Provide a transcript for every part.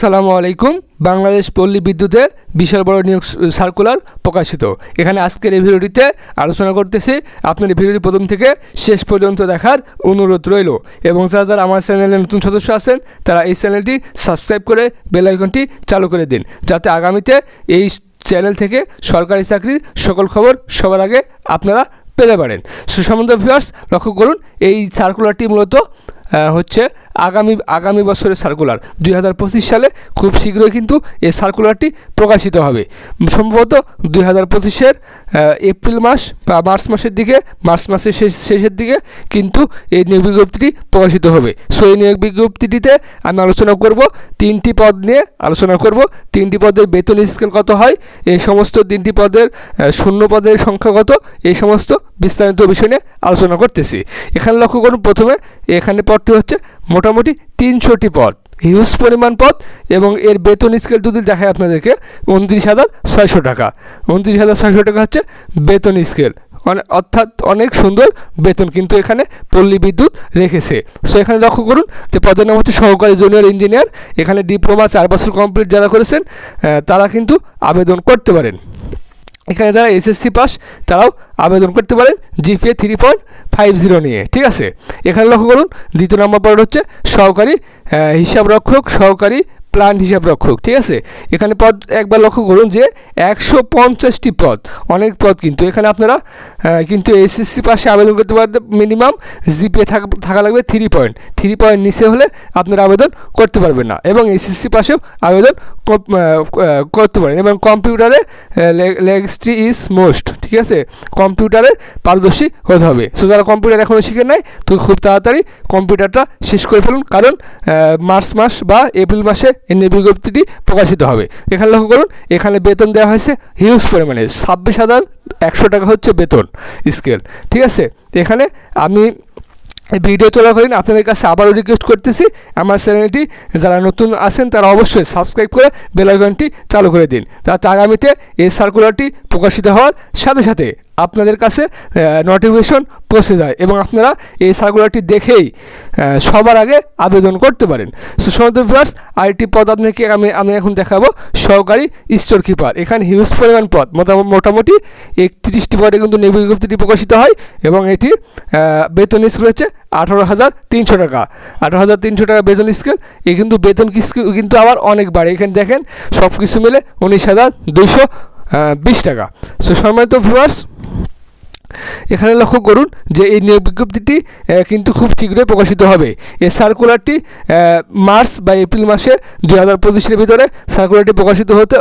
আসসালামু আলাইকুম। বাংলাদেশ পল্লী বিদ্যুতের বিশাল বড় নিয়োগ সার্কুলার প্রকাশিত। এখানে আজকের এই ভিডিওটিতে আলোচনা করতেছি আপনার এই ভিডিওটি প্রথম থেকে শেষ পর্যন্ত দেখার অনুরোধ রইল। এবং যারা যারা আমার চ্যানেলে নতুন সদস্য আছেন, তারা এই চ্যানেলটি সাবস্ক্রাইব করে বেল আইকনটি চালু করে দিন। যাতে আগামীতে এই চ্যানেল থেকে সরকারি চাকরির সকল খবর সবার আগে আপনারা পেতে পারেন। সুসম্বন্ধ ভিউয়ার্স লক্ষ্য করুন, এই সার্কুলারটি মূলত হচ্ছে আগামী আগামী বছরের সার্কুলার দুই হাজার পঁচিশ সালে খুব শীঘ্রই কিন্তু এই সার্কুলারটি প্রকাশিত হবে। সম্ভবত দুই হাজার পঁচিশের এপ্রিল মাস বা মার্চ মাসের দিকে, মার্চ মাসের শেষ, শেষের দিকে কিন্তু এই নিয়োগ বিজ্ঞপ্তিটি প্রকাশিত হবে। সো এই নিয়োগ বিজ্ঞপ্তিটিতে আমি আলোচনা করব, তিনটি পদ নিয়ে আলোচনা করব। তিনটি পদের বেতন স্কেল কত হয়, এই সমস্ত তিনটি পদের শূন্য পদের সংখ্যা কত, এই সমস্ত বিস্তারিত বিষয় নিয়ে আলোচনা করতেছি। এখানে লক্ষ্য করুন, প্রথমে এখানে পদটি হচ্ছে মোটামুটি তিনশোটি পদ। হিউজ পরিমাণ পদ এবং এর বেতন স্কেল যদি দেখায় আপনাদেরকে। উনত্রিশ হাজার ছয়শো টাকা। উনত্রিশ হাজার ছয়শো টাকা হচ্ছে বেতন স্কেল অর্থাৎ অনেক সুন্দর বেতন কিন্তু এখানে পল্লী বিদ্যুৎ রেখেছে। সো এখানে লক্ষ্য করুন যে পদের নাম হচ্ছে সহকারী জুনিয়র ইঞ্জিনিয়ার এখানে ডিপ্লোমা চার বছর কমপ্লিট যারা করেছেন তারা কিন্তু আবেদন করতে পারেন। এখানে যারা এসএসসি পাস তারাও আবেদন করতে পারেন GPA three point five zero নিয়ে ঠিক আছে? এখানে লক্ষ্য করুন দ্বিতীয় নম্বর পদ হচ্ছে সহকারী আহ, হিসাব রক্ষক সহকারী প্ল্যান্ট হিসাব রক্ষক ঠিক আছে? এখানে পদ একবার লক্ষ্য করুন যে একশো পঞ্চাশটি পদ অনেক পদ কিন্তু। এখানে আপনারা কিন্তু এসএসসি পাশে আবেদন করতে পারতে মিনিমাম জিপিএ থাকা থাকা লাগবে থ্রি পয়েন্ট থ্রি পয়েন্ট নিচে হলে আপনারা আবেদন করতে পারবেন না। এবং এসএসসি পাশেও আবেদন করতে পারেন। এবং কম্পিউটারে লেগস্ট্রি ইজ মোস্ট, ঠিক আছে? কম্পিউটারে পারদর্শী হতে হবে। সো যারা কম্পিউটার এখনও শিখে নাই, তো খুব তাড়াতাড়ি কম্পিউটারটা শেষ করে ফেলুন। কারণ মার্চ মাস বা এপ্রিল মাসে এই বিজ্ঞপ্তিটি প্রকাশিত হবে। এখানে লক্ষ্য করুন, এখানে বেতন দেওয়া হয়েছে হিউজ পরিমাণে। ছাব্বিশ হাজার একশো টাকা হচ্ছে বেতন স্কেল, ঠিক আছে? এখানে আমি ভিডিও চলাকালীন আপনাদের কাছে আবারও রিকোয়েস্ট করতেছি, আমার চ্যানেলটি যারা নতুন আছেন তারা অবশ্যই সাবস্ক্রাইব করে বেলাইকনটি চালু করে দিন। যাতে আগামীতে এই সার্কুলারটি প্রকাশিত হওয়ার সাথে সাথে আপনাদের কাছে নোটিফিকেশন পৌঁছে যায় এবং আপনারা এই সার্কুলারটি দেখেই সবার আগে আবেদন করতে পারেন। সুসন্ত ভিউয়ার্স আইটি পদ আপনাকে আমি আমি এখন দেখাবো, সহকারী স্টোর কিপার এখানে হিউজ পরিমাণ পদ মোটামুটি একত্রিশটি পদে কিন্তু বিজ্ঞপ্তিটি প্রকাশিত হয় এবং এটি বেতন স্কেল হচ্ছে আঠারো হাজার তিনশো টাকা। আঠারো হাজার তিনশো টাকা বেতন স্কেল এ কিন্তু বেতন কিন্তু আবার অনেক বাড়ে। এখানে দেখেন সব কিছু মিলে উনিশ হাজার দুইশো বিশ টাকা। সো সম্মানিত ভিউয়ার্স এখানে লক্ষ্য করুন যে এই নিয়োগ বিজ্ঞপ্তিটি কিন্তু খুব শীঘ্রই প্রকাশিত হবে। এই সার্কুলারটি মার্চ বা এপ্রিল মাসে দুই হাজার পঁচিশের ভিতরে সার্কুলারটি প্রকাশিত হতে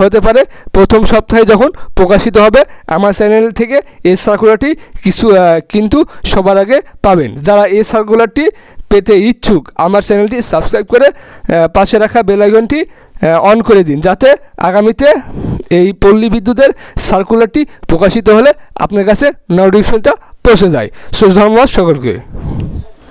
হতে পারে। প্রথম সপ্তাহে যখন প্রকাশিত হবে, আমার চ্যানেল থেকে এই সার্কুলারটি কিছু কিন্তু সবার আগে পাবেন। যারা এই সার্কুলারটি পেতে ইচ্ছুক, আমার চ্যানেলটি সাবস্ক্রাইব করে পাশে রাখা বেল আইকনটি অন করে দিন, যাতে আগামীতে এই পল্লী বিদ্যুতের সার্কুলারটি প্রকাশিত হলে আপনার কাছে নোটিফিকেশনটা পৌঁছে যায়। সুস্থ ধন্যবাদ সকলকে।